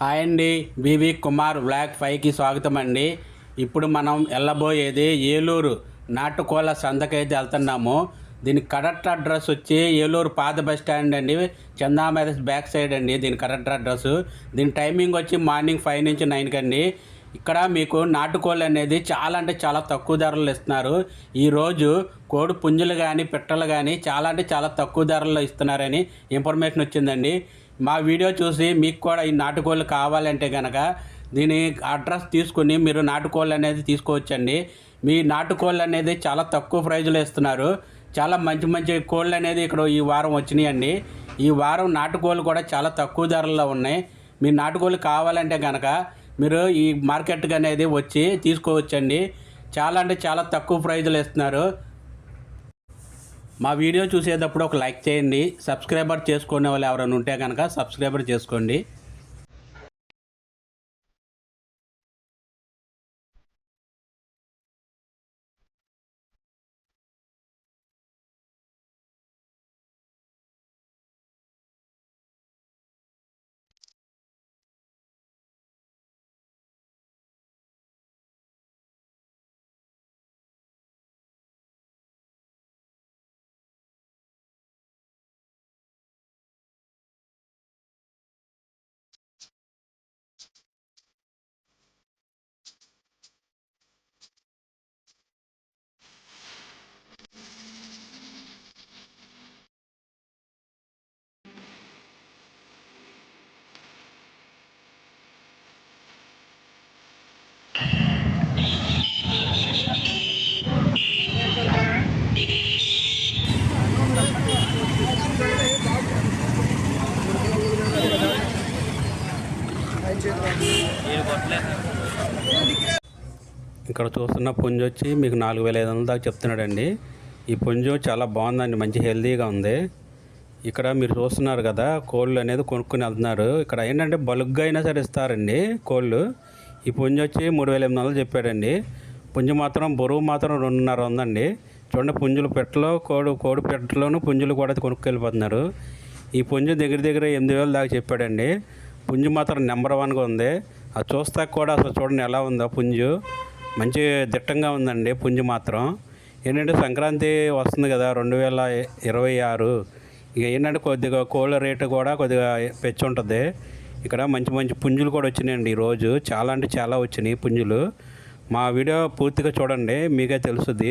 Hi అండి వివి Kumar black ఫైవ్కి స్వాగతం అండి. ఇప్పుడు మనం వెళ్ళబోయేది ఏలూరు. నాటుకోళ్ళ సందకైతే వెళ్తున్నాము. దీని కరెక్ట్ అడ్రస్ వచ్చి ఏలూరు పాత బస్ స్టాండ్ అండి. చందామేదస్ బ్యాక్ సైడ్ అండి దీని కరెక్ట్ అడ్రస్. దీని టైమింగ్ వచ్చి మార్నింగ్ ఫైవ్ నుంచి నైన్కి అండి ఇక్కడ మీకు నాటుకోళ్ళు అనేది చాలా అంటే చాలా తక్కువ ధరలు ఇస్తున్నారు. ఈరోజు కోడి పుంజులు కానీ పిట్టలు కానీ చాలా అంటే చాలా తక్కువ ధరల్లో ఇస్తున్నారని ఇన్ఫర్మేషన్ వచ్చిందండి. మా వీడియో చూసి మీకు కూడా ఈ నాటుకోళ్ళు కావాలంటే కనుక దీని అడ్రస్ తీసుకుని మీరు నాటుకోళ్ళు అనేది తీసుకోవచ్చండి. మీ నాటుకోళ్ళు అనేది చాలా తక్కువ ప్రైజ్లో ఇస్తున్నారు. చాలా మంచి మంచి కోళ్ళు అనేది ఇక్కడ ఈ వారం వచ్చినాయండి. ఈ వారం నాటుకోళ్ళు కూడా చాలా తక్కువ ధరల్లో ఉన్నాయి. మీ నాటుకోళ్ళు కావాలంటే కనుక మీరు ఈ మార్కెట్కి అనేది వచ్చి తీసుకోవచ్చండి. చాలా అంటే చాలా తక్కువ ప్రైజ్లు ఇస్తున్నారు. మా వీడియో చూసేటప్పుడు ఒక లైక్ చేయండి. సబ్స్క్రైబర్ చేసుకునే వాళ్ళు ఎవరైనా ఉంటే కనుక సబ్స్క్రైబర్ చేసుకోండి. ఇక్కడ చూస్తున్న పుంజు వచ్చి మీకు నాలుగు వేల ఐదు వందల దాకా చెప్తున్నాడండి. ఈ పుంజు చాలా బాగుందండి మంచి హెల్తీగా ఉంది. ఇక్కడ మీరు చూస్తున్నారు కదా కోళ్ళు అనేది కొనుక్కుని వెళ్తున్నారు. ఇక్కడ ఏంటంటే బల్క్గా అయినా సరే ఇస్తారండి కోళ్ళు. ఈ పుంజు వచ్చి మూడు వేల ఎనిమిది వందలు చెప్పాడండి. పుంజు మాత్రం బరువు మాత్రం రెండున్నర ఉందండి. చూడండి పుంజులు పెట్టలో కోడి కోడి పెట్టలోను పుంజులు కూడా కొనుక్కెళ్ళిపోతున్నారు. ఈ పుంజు దగ్గర దగ్గర ఎనిమిది వేలు దాకా చెప్పాడండి. పుంజు మాత్రం నెంబర్ వన్గా ఉంది. అది చూస్తాక కూడా అసలు చూడండి ఎలా ఉందో పుంజు. మంచి దిట్టంగా ఉందండి పుంజు మాత్రం. ఏంటంటే సంక్రాంతి వస్తుంది కదా రెండు వేల ఇరవై ఆరు. ఇక ఏంటంటే కొద్దిగా కోళ్ళ రేటు కూడా కొద్దిగా పెంచి ఉంటుంది ఇక్కడ మంచి మంచి పుంజులు కూడా వచ్చినాయండి ఈరోజు. చాలా అంటే చాలా వచ్చినాయి పుంజులు. మా వీడియో పూర్తిగా చూడండి మీకే తెలుస్తుంది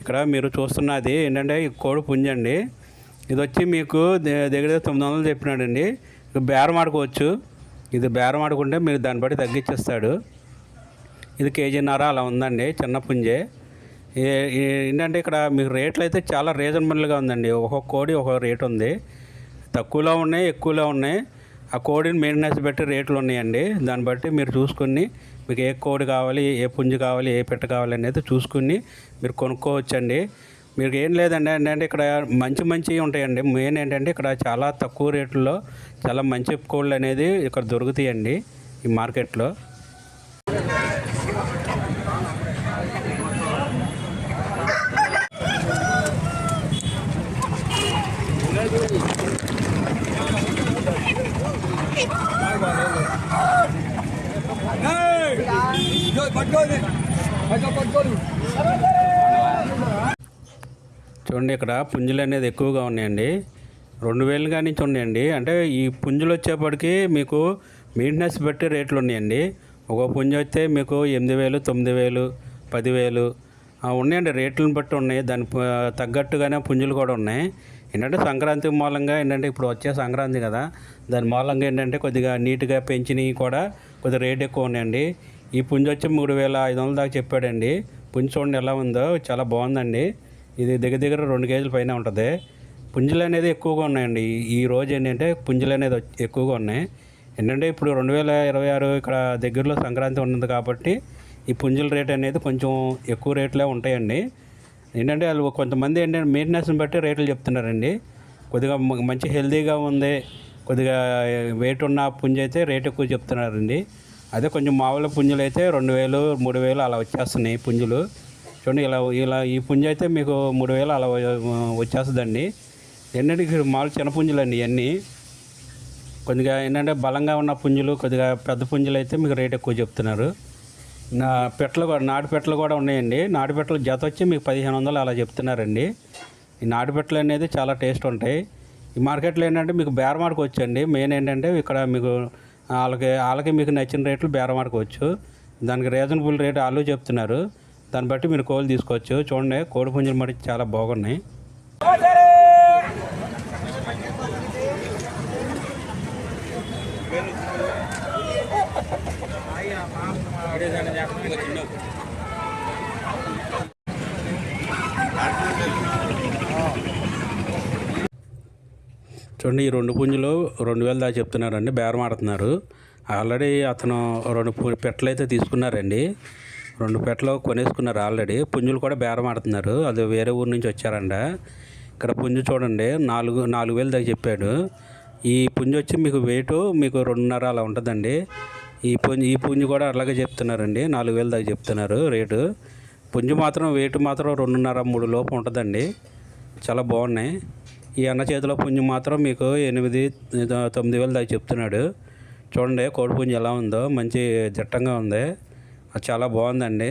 ఇక్కడ మీరు చూస్తున్నది ఏంటంటే ఈ కోడి పుంజు అండి. ఇది వచ్చి మీకు దే- దగ్గర తొమ్మిది వందలు చెప్పినాడండి. బేరం ఆడుకోవచ్చు. ఇది బేరం ఆడుకుంటే మీరు దాన్ని బట్టి తగ్గించేస్తాడు. ఇది కేజీన్నర అలా ఉందండి చిన్న పుంజే. ఏంటంటే ఇక్కడ మీకు రేట్లు అయితే చాలా రీజనబుల్గా ఉందండి. ఒక్కొక్క కోడి ఒక్కొక్క రేట్ ఉంది. తక్కువలో ఉన్నాయి ఎక్కువలో ఉన్నాయి. ఆ కోడిని మెయింటెనెన్స్ బట్టి రేట్లు ఉన్నాయండి. దాన్ని బట్టి మీరు చూసుకుని మీకు ఏ కోడి కావాలి ఏ పుంజు కావాలి ఏ పెట్ట కావాలి అనేది చూసుకుని మీరు కొనుక్కోవచ్చండి. మీకు ఏం లేదండి ఏంటంటే ఇక్కడ మంచి మంచివి ఉంటాయండి. మెయిన్ ఏంటంటే ఇక్కడ చాలా తక్కువ రేట్లలో చాలా మంచి కోళ్ళు అనేది ఇక్కడ దొరుకుతాయండి ఈ మార్కెట్లో. చూడండి ఇక్కడ పుంజులు అనేది ఎక్కువగా ఉన్నాయండి. రెండు వేలు కానీ చూడండి. ఉన్నాయండి అంటే ఈ పుంజులు వచ్చేప్పటికి మీకు మెయింటెనెన్స్ బట్టి రేట్లు ఉన్నాయండి. ఒక పుంజు వస్తే మీకు ఎనిమిది వేలు తొమ్మిది వేలు పదివేలు ఉన్నాయండి. రేట్లను బట్టి ఉన్నాయి. దాని తగ్గట్టుగానే పుంజులు కూడా ఉన్నాయి. ఏంటంటే సంక్రాంతి మూలంగా ఏంటంటే ఇప్పుడు వచ్చే సంక్రాంతి కదా దాని మూలంగా ఏంటంటే కొద్దిగా నీట్గా పెంచినవి కూడా కొద్దిగా రేట్ ఎక్కువ ఉన్నాయండి. ఈ పుంజు వచ్చి మూడు వేల ఐదు వందల దాకా చెప్పాడండి. పుంజు చూడండి ఎలా ఉందో చాలా బాగుందండి. ఇది దగ్గర దగ్గర రెండు కేజీల పైన ఉంటుంది. పుంజులు అనేది ఎక్కువగా ఉన్నాయండి. ఈ- రోజు ఏంటంటే పుంజులు అనేది ఎక్కువగా ఉన్నాయి. ఏంటంటే ఇప్పుడు రెండు వేల ఇరవై ఆరు ఇక్కడ దగ్గరలో సంక్రాంతి ఉన్నది కాబట్టి ఈ పుంజుల రేట్ అనేది కొంచెం ఎక్కువ రేట్లే ఉంటాయండి. ఏంటంటే వాళ్ళు కొంతమంది ఏంటంటే మెయింటెనెన్స్ని బట్టి రేట్లు చెప్తున్నారండి. కొద్దిగా మంచి హెల్తీగా ఉంది. కొద్దిగా వెయిట్ ఉన్న పుంజ అయితే రేట్ ఎక్కువ చెప్తున్నారండి. అదే కొంచెం మామూలు పుంజులు అయితే రెండు వేలు మూడు వేలు అలా వచ్చేస్తున్నాయి పుంజులు. చూడండి ఇలా ఇలా ఈ పుంజ అయితే మీకు మూడు వేలు అలా వచ్చేస్తుందండి. ఏంటంటే మామూలు చిన్న పుంజులు అండి ఇవన్నీ కొద్దిగా ఏంటంటే బలంగా ఉన్న పుంజులు కొద్దిగా పెద్ద పుంజులు అయితే మీకు రేట్ ఎక్కువ చెప్తున్నారు. నా పెట్టలు కూడా నాటు పెట్టలు కూడా ఉన్నాయండి. నాటు పెట్టలు జత వచ్చి మీకు పదిహేను వందలు అలా చెప్తున్నారండి. ఈ నాటు పెట్టలు అనేది చాలా టేస్ట్ ఉంటాయి. ఈ మార్కెట్లో ఏంటంటే మీకు బేరమాడకు వచ్చండి. మెయిన్ ఏంటంటే ఇక్కడ మీకు వాళ్ళకి వాళ్ళకి మీకు నచ్చిన రేట్లు బేరమాడుకోవచ్చు దానికి రీజనబుల్ రేట్ వాళ్ళు చెప్తున్నారు. దాన్ని బట్టి మీరు కోళ్ళు తీసుకోవచ్చు. చూడండి కోడి పుంజులు మటుకు చాలా బాగున్నాయి. చూడండి ఈ రెండు పుంజులు రెండు వేలు దాకా చెప్తున్నారండి బేరం ఆడుతున్నారు. ఆల్రెడీ అతను రెండు పు- పెట్టలు అయితే తీసుకున్నారండి. రెండు పెట్టలు కొనేసుకున్నారు ఆల్రెడీ. పుంజులు కూడా బేరం ఆడుతున్నారు. అది వేరే ఊరు నుంచి వచ్చారంట. ఇక్కడ పుంజు చూడండి నాలుగు నాలుగు వేలు దాకా చెప్పాడు. ఈ పుంజు వచ్చి మీకు వెయిట్ మీకు రెండున్నర అలా ఉంటుందండి. ఈ పుంజు ఈ పుంజు కూడా అలాగే చెప్తున్నారండి. నాలుగు వేలు దాకా చెప్తున్నారు రేటు. పుంజు మాత్రం వెయిట్ మాత్రం రెండున్నర మూడు లోపు ఉంటుందండి. చాలా బాగున్నాయి. ఈ అన్న చేతిలో పుంజు మాత్రం మీకు ఎనిమిది తొమ్మిది వేలు దాకా చెప్తున్నాడు. చూడండి కోడి పుంజు ఎలా ఉందో. మంచి దిట్టంగా ఉంది. అది చాలా బాగుందండి.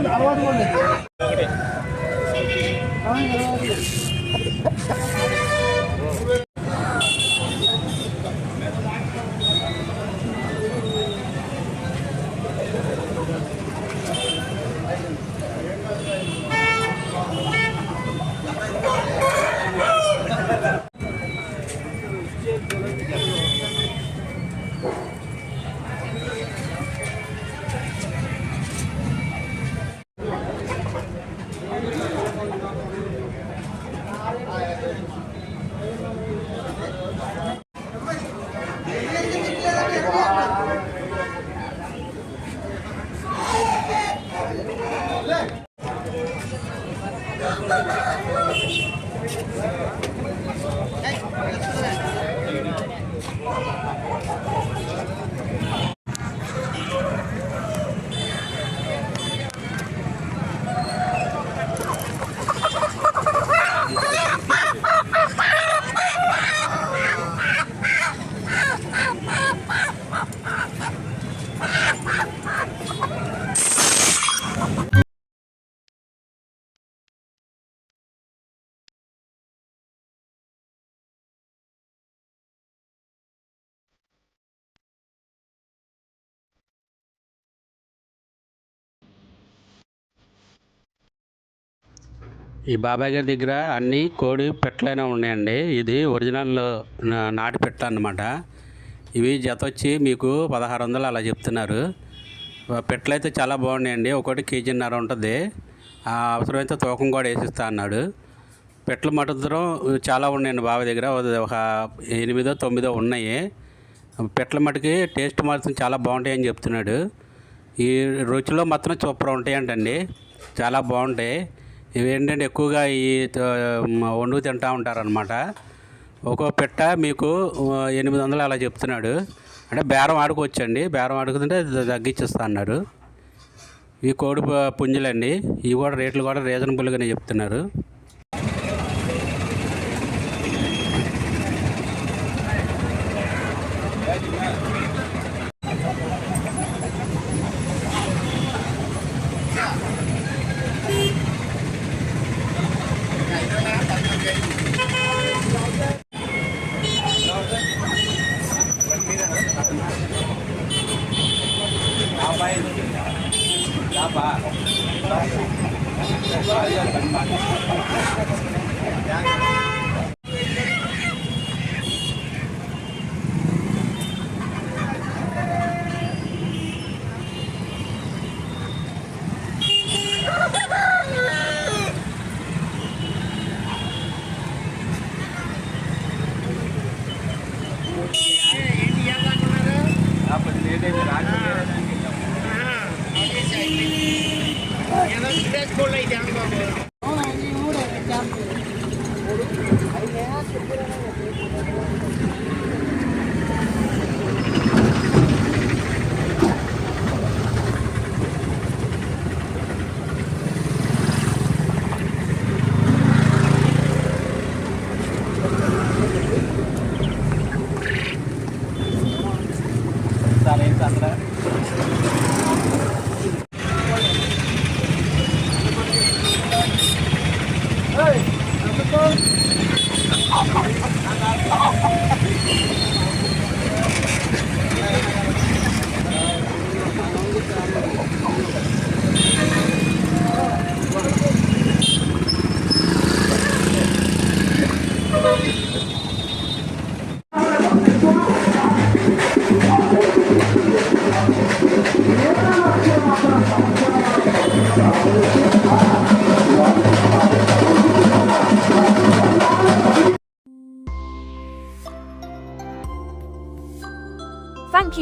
అలవాటు ఉంది ఈ బాబాయ్ గారి దగ్గర అన్ని కోడి పెట్టలైనా ఉన్నాయండి. ఇది ఒరిజినల్ నాటి పెట్ట అన్నమాట. ఇవి జత వచ్చి మీకు పదహారు వందలు అలా చెప్తున్నారు. పెట్టలైతే అయితే చాలా బాగున్నాయండి. ఒకటి కేజీన్నర ఉంటుంది. ఆ అవసరమైతే తూకం కూడా వేసిస్తా అన్నాడు. పెట్టలు మటుదరం చాలా ఉన్నాయండి బాబాయ్ దగ్గర. ఒక ఎనిమిదో తొమ్మిదో ఉన్నాయి. పెట్టల మటుకి టేస్ట్ మాత్రం చాలా బాగుంటాయని చెప్తున్నాడు. ఈ రుచిలో మాత్రం సూపర్ ఉంటాయంటండి. చాలా బాగుంటాయి. ఇవి ఏంటంటే ఎక్కువగా ఈ వండు వండుకు తింటూ ఉంటారనమాట ఒక్కో పెట్ట మీకు ఎనిమిది వందలు అలా చెప్తున్నాడు. అంటే బేరం ఆడుకోవచ్చండి. బేరం ఆడుకుంటే తగ్గించేస్తా అన్నారు ఈ కోడి పుంజులండి ఇవి కూడా రేట్లు కూడా రీజనబుల్గానే చెప్తున్నారు.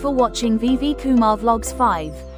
For watching VV Kumar Vlogs 5.